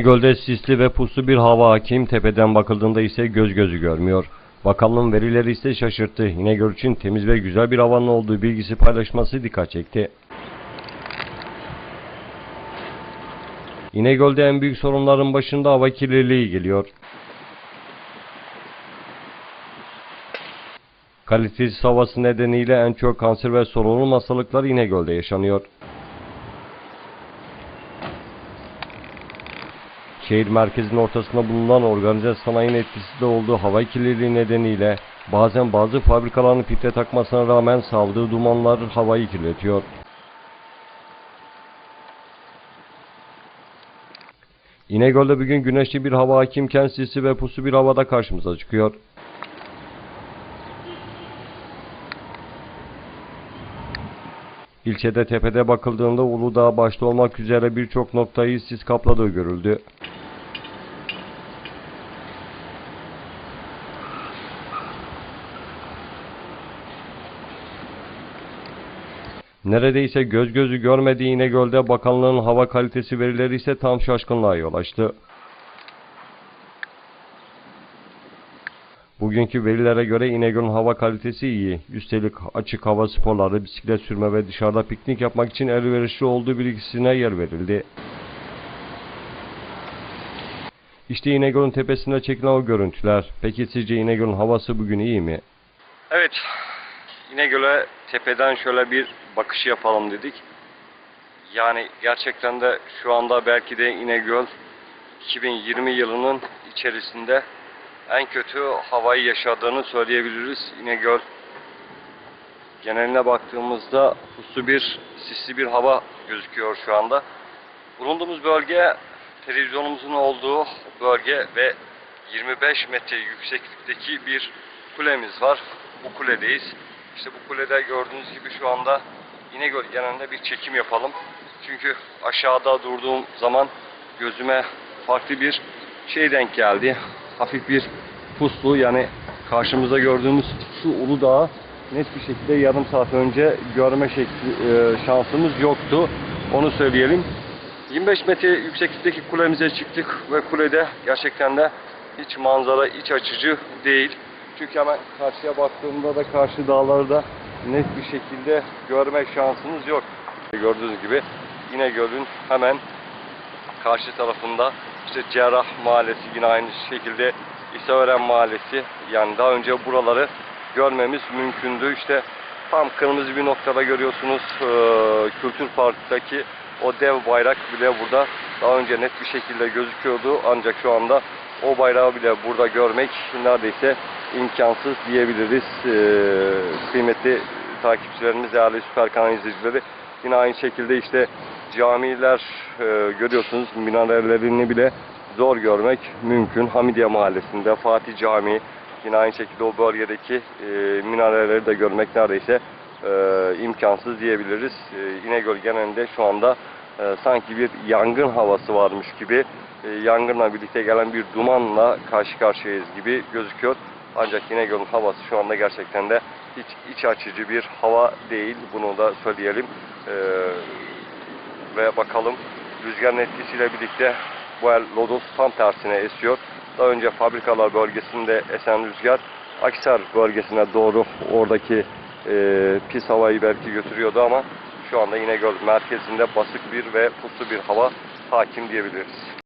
Gölde sisli ve puslu bir hava hakim, tepeden bakıldığında ise göz gözü görmüyor. Bakanlığın verileri ise şaşırttı. İnegöl için temiz ve güzel bir havanın olduğu bilgisi paylaşması dikkat çekti. İnegöl'de en büyük sorunların başında hava kirliliği geliyor. Kalitesiz havası nedeniyle en çok kanser ve solunum hastalıkları İnegöl'de yaşanıyor. Şehir merkezinin ortasında bulunan organize sanayinin etkisinde olduğu hava kirliliği nedeniyle bazen bazı fabrikaların filtre takmasına rağmen saldığı dumanlar havayı kirletiyor. İnegöl'de bugün güneşli bir hava hakimken sisli ve puslu bir havada karşımıza çıkıyor. İlçede tepede bakıldığında Uludağ başta olmak üzere birçok noktayı sis kapladığı görüldü. Neredeyse göz gözü görmediği İnegöl'de bakanlığın hava kalitesi verileri ise tam şaşkınlığa yol açtı. Bugünkü verilere göre İnegöl'ün hava kalitesi iyi. Üstelik açık hava sporları, bisiklet sürme ve dışarıda piknik yapmak için elverişli olduğu bilgisine yer verildi. İşte İnegöl'ün tepesinde çekilen o görüntüler. Peki sizce İnegöl'ün havası bugün iyi mi? Evet, İnegöl'e tepeden şöyle bir bakış yapalım dedik. Yani gerçekten de şu anda belki de İnegöl 2020 yılının içerisinde en kötü havayı yaşadığını söyleyebiliriz. İnegöl geneline baktığımızda puslu bir, sisli bir hava gözüküyor şu anda. Bulunduğumuz bölge televizyonumuzun olduğu bölge ve 25 metre yükseklikteki bir kulemiz var. Bu kuledeyiz. İşte bu kulede gördüğünüz gibi şu anda İnegöl genelinde bir çekim yapalım. Çünkü aşağıda durduğum zaman gözüme farklı bir şey denk geldi. Hafif bir puslu yani karşımızda gördüğümüz şu Uludağ'ı net bir şekilde yarım saat önce görme şekli, e, şansımız yoktu. Onu söyleyelim. 25 metre yükseklikteki kulemize çıktık ve kulede gerçekten de hiç manzara iç açıcı değil. Çünkü hemen karşıya baktığımda da karşı dağları da net bir şekilde görme şansınız yok. Gördüğünüz gibi İnegöl'ün hemen karşı tarafında işte Cerrah Mahallesi yine aynı şekilde İsaören Mahallesi yani daha önce buraları görmemiz mümkündü. İşte tam kırmızı bir noktada görüyorsunuz Kültür Park'taki o dev bayrak bile burada daha önce net bir şekilde gözüküyordu ancak şu anda o bayrağı bile burada görmek neredeyse imkansız diyebiliriz. Eee, kıymetli takipçilerimiz, değerli Süper Kanal izleyicileri yine aynı şekilde işte camiler e, görüyorsunuz minarelerini bile zor görmek mümkün. Hamidiye Mahallesi'nde Fatih Camii yine aynı şekilde o bölgedeki e, minareleri de görmek neredeyse e, imkansız diyebiliriz. E, İnegöl genelinde şu anda e, sanki bir yangın havası varmış gibi e, yangınla birlikte gelen bir dumanla karşı karşıyayız gibi gözüküyor. Ancak İnegöl'ün havası şu anda gerçekten de hiç iç açıcı bir hava değil. Bunu da söyleyelim. Ee, ve bakalım rüzgarın etkisiyle birlikte bu el lodos tam tersine esiyor. Daha önce fabrikalar bölgesinde esen rüzgar Aksar bölgesine doğru oradaki e, pis havayı belki götürüyordu ama şu anda İnegöl merkezinde basık bir ve puslu bir hava hakim diyebiliriz.